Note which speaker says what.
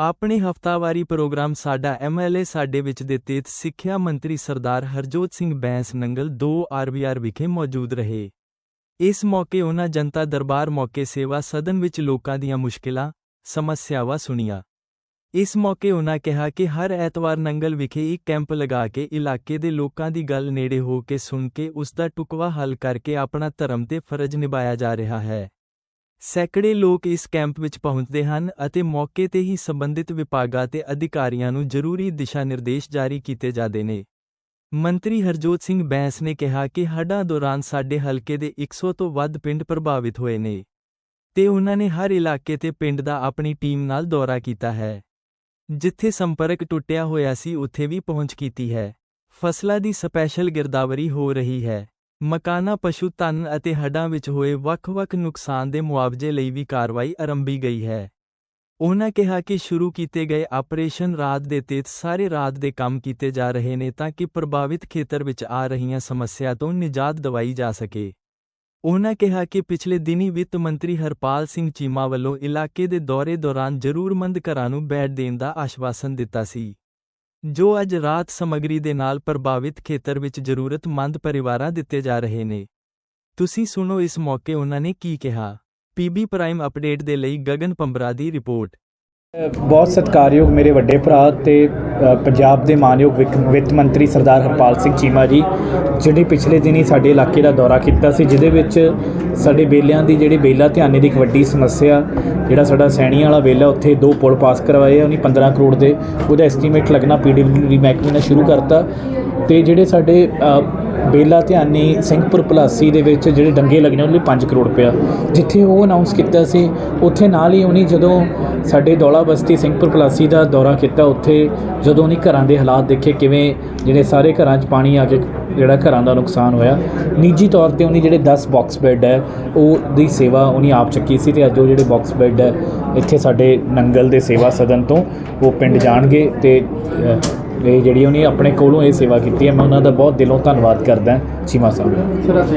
Speaker 1: ਆਪਣੇ ਹਫਤਾਵਾਰੀ ਪ੍ਰੋਗਰਾਮ ਸਾਡਾ ਐਮਐਲਏ ਸਾਡੇ ਵਿੱਚ ਦੇ ਤਹਿਤ ਸਿੱਖਿਆ ਮੰਤਰੀ ਸਰਦਾਰ ਹਰਜੋਤ ਸਿੰਘ ਬੈਂਸ ਨੰਗਲ 2 ਆਰਬੀਆਰ ਵਿਖੇ ਮੌਜੂਦ ਰਹੇ। ਇਸ ਮੌਕੇ ਉਹਨਾਂ ਜਨਤਾ ਦਰਬਾਰ ਮੌਕੇ ਸੇਵਾ ਸਦਨ ਵਿੱਚ ਲੋਕਾਂ ਦੀਆਂ ਮੁਸ਼ਕਿਲਾਂ, ਸਮੱਸਿਆਵਾਂ ਸੁਣੀਆਂ। ਇਸ ਮੌਕੇ ਉਹਨਾਂ ਕਿਹਾ ਕਿ ਹਰ ਐਤਵਾਰ ਨੰਗਲ ਵਿਖੇ ਇੱਕ ਕੈਂਪ ਲਗਾ ਕੇ ਇਲਾਕੇ ਦੇ ਲੋਕਾਂ ਦੀ ਗੱਲ ਨੇੜੇ ਹੋ ਕੇ ਸੁਣ ਕੇ ਉਸ ਦਾ ਟੁਕਵਾ ਹੱਲ ਕਰਕੇ ਆਪਣਾ ਧਰਮ ਤੇ ਫਰਜ਼ ਨਿਭਾਇਆ ਜਾ ਰਿਹਾ ਹੈ। ਸੈਂਕੜੇ ਲੋਕ ਇਸ ਕੈਂਪ ਵਿੱਚ ਪਹੁੰਚਦੇ ਹਨ ਅਤੇ ਮੌਕੇ ਤੇ ਹੀ ਸੰਬੰਧਿਤ ਵਿਭਾਗਾਂ ਤੇ ਅਧਿਕਾਰੀਆਂ ਨੂੰ ਜ਼ਰੂਰੀ ਦਿਸ਼ਾ ਨਿਰਦੇਸ਼ ਜਾਰੀ ਕੀਤੇ ਜਾਂਦੇ ਨੇ। ਮੰਤਰੀ ਹਰਜੋਤ ਸਿੰਘ ਬੈਂਸ ਨੇ ਕਿਹਾ ਕਿ ਹੜ੍ਹਾਂ ਦੌਰਾਨ ਸਾਡੇ ਹਲਕੇ ਦੇ 100 ਤੋਂ ਵੱਧ ਪਿੰਡ ਪ੍ਰਭਾਵਿਤ ਹੋਏ ਨੇ ਤੇ ਉਹਨਾਂ ਨੇ ਹਰ ਇਲਾਕੇ ਤੇ ਪਿੰਡ ਦਾ ਆਪਣੀ ਟੀਮ ਨਾਲ ਦੌਰਾ ਕੀਤਾ ਹੈ। ਜਿੱਥੇ ਸੰਪਰਕ ਟੁੱਟਿਆ ਹੋਇਆ ਸੀ, ਉੱਥੇ ਵੀ ਪਹੁੰਚ ਕੀਤੀ ਹੈ। ਫਸਲਾਂ ਦੀ ਸਪੈਸ਼ਲ ਗਿਰਦਾਵਰੀ ਹੋ ਰਹੀ ਹੈ। ਮਕਾਨਾ, ਪਸ਼ੂ ਧਨ ਅਤੇ ਹੱਡਾਂ ਵਿੱਚ ਹੋਏ ਵੱਖ-ਵੱਖ ਨੁਕਸਾਨ ਦੇ ਮੁਆਵਜ਼ੇ ਲਈ ਵੀ ਕਾਰਵਾਈ ਆਰੰਭੀ ਗਈ ਹੈ। ਉਨ੍ਹਾਂ ਕਿਹਾ ਕਿ ਸ਼ੁਰੂ ਕੀਤੇ ਗਏ ਆਪਰੇਸ਼ਨ ਰਾਤ ਦੇ ਤਹਿਤ ਸਾਰੇ ਰਾਤ ਦੇ ਕੰਮ ਕੀਤੇ ਜਾ ਰਹੇ ਨੇ ਤਾਂ ਕਿ ਪ੍ਰਭਾਵਿਤ ਖੇਤਰ ਵਿੱਚ ਆ ਰਹੀਆਂ ਸਮੱਸਿਆ ਤੋਂ ਨਿਜਾਤ ਦਿਵਾਈ ਜਾ ਸਕੇ। ਉਨ੍ਹਾਂ ਕਿਹਾ ਕਿ ਪਿਛਲੇ ਦਿਨੀ ਵਿੱਤ ਮੰਤਰੀ ਹਰਪਾਲ ਸਿੰਘ ਚੀਮਾ ਵੱਲੋਂ ਇਲਾਕੇ ਦੇ ਦੌਰੇ ਦੌਰਾਨ ਜ਼ਰੂਰਮੰਦ ਘਰਾਂ ਨੂੰ ਬੈੱਡ ਦੇਣ ਦਾ ਆਸ਼ਵਾਸਨ ਦਿੱਤਾ ਸੀ। ਜੋ ਅੱਜ ਰਾਤ ਸਮੱਗਰੀ ਦੇ ਨਾਲ ਪ੍ਰਭਾਵਿਤ ਖੇਤਰ ਵਿੱਚ ਜ਼ਰੂਰਤਮੰਦ ਪਰਿਵਾਰਾਂ ਦਿੱਤੇ ਜਾ ਰਹੇ ਨੇ। ਤੁਸੀਂ ਸੁਣੋ ਇਸ ਮੌਕੇ ਉਹਨਾਂ ਨੇ ਕੀ ਕਿਹਾ। ਪੀਬੀ ਪ੍ਰਾਈਮ ਅਪਡੇਟ ਦੇ ਲਈ ਗਗਨ ਪੰਬਰਾ ਦੀ ਰਿਪੋਰਟ।
Speaker 2: ਬਹੁਤ ਸਤਿਕਾਰਯੋਗ ਮੇਰੇ ਵੱਡੇ ਭਰਾ ਤੇ ਪੰਜਾਬ ਦੇ ਮਾਨਯੋਗ ਵਿੱਕ- ਵਿੱਤ ਮੰਤਰੀ ਸਰਦਾਰ ਹਰਪਾਲ ਸਿੰਘ ਚੀਮਾ ਜੀ ਜਿਹੜੇ ਪਿਛਲੇ ਦਿਨੀ ਸਾਡੇ ਇਲਾਕੇ ਦਾ ਦੌਰਾ ਕੀਤਾ ਸੀ, ਜਿਹਦੇ ਵਿੱਚ ਸਾਡੇ ਬੇਲਿਆਂ ਦੀ ਜਿਹੜੀ ਬੇਲਾ ਧਿਆਨੇ ਦੀ ਇੱਕ ਵੱਡੀ ਸਮੱਸਿਆ, ਜਿਹੜਾ ਸਾਡਾ ਸੈਣੀ ਵਾਲਾ ਬੇਲਾ ਉੱਥੇ ਦੋ ਪੁਲ ਪਾਸ ਕਰਵਾਏ ਆ, ਉਹਨੀ 15 ਕਰੋੜ ਦੇ, ਉਹਦਾ ਐਸਟੀਮੇਟ ਲੱਗਣਾ ਪੀਡਬਲਿਊਡੀ ਮਹਿਕਮੇ ਨੇ ਸ਼ੁਰੂ ਕਰਤਾ। ਤੇ ਜਿਹੜੇ ਸਾਡੇ ਬੇਲਾ ਧਿਆਨੀ ਸਿੰਘਪੁਰ ਪਲਾਸੀ ਦੇ ਵਿੱਚ ਜਿਹੜੇ ਡੰਗੇ ਲੱਗਣੇ, ਉਹਦੇ ਲਈ 5 ਕਰੋੜ ਰੁਪਇਆ। ਜਿੱਥੇ ਉਹ ਅਨਾਉਂਸ ਕੀਤਾ ਸੀ, ਉੱਥੇ ਨਾਲ ਹੀ ਉਹਨੇ ਜਦੋਂ ਸਾਡੇ ਦੌਲਾ ਬਸਤੀ ਸਿੰਘਪੁਰ ਪਲਾਸੀ ਦਾ ਦੌਰਾ ਕੀਤਾ। ਉੱਥੇ ਜਦੋਂ ਉਹਨੇ ਘਰਾਂ ਦੇ ਹਾਲਾਤ ਦੇਖੇ, ਕਿਵੇਂ ਜਿਹੜੇ ਸਾਰੇ ਘਰਾਂ 'ਚ ਪਾਣੀ ਆ ਕੇ ਜਿਹੜਾ ਘਰਾਂ ਦਾ ਨੁਕਸਾਨ ਹੋਇਆ, ਨਿੱਜੀ ਤੌਰ ਤੇ ਉਹਨੇ ਜਿਹੜੇ 10 ਬਾਕਸ ਬੈੱਡ ਹੈ, ਉਹ ਦੀ ਸੇਵਾ ਉਹਨੇ ਆਪ ਚੱਕੀ ਸੀ ਤੇ ਅੱਜ ਉਹ ਜਿਹੜੇ ਬਾਕਸ ਬੈੱਡ ਹੈ, ਇੱਥੇ ਸਾਡੇ ਨੰਗਲ ਦੇ ਸੇਵਾ ਸਦਨ ਤੋਂ ਉਹ ਪਿੰਡ ਜਾਣਗੇ ਤੇ ਇਹ ਜਿਹੜੀ ਉਹਨੇ ਆਪਣੇ ਕੋਲੋਂ ਇਹ ਸੇਵਾ ਕੀਤੀ ਹੈ, ਮੈਂ ਉਹਨਾਂ ਦਾ ਬਹੁਤ ਦਿਲੋਂ ਧੰਨਵਾਦ ਕਰਦਾ। ਚੀਮਾ ਸਾਹਿਬ।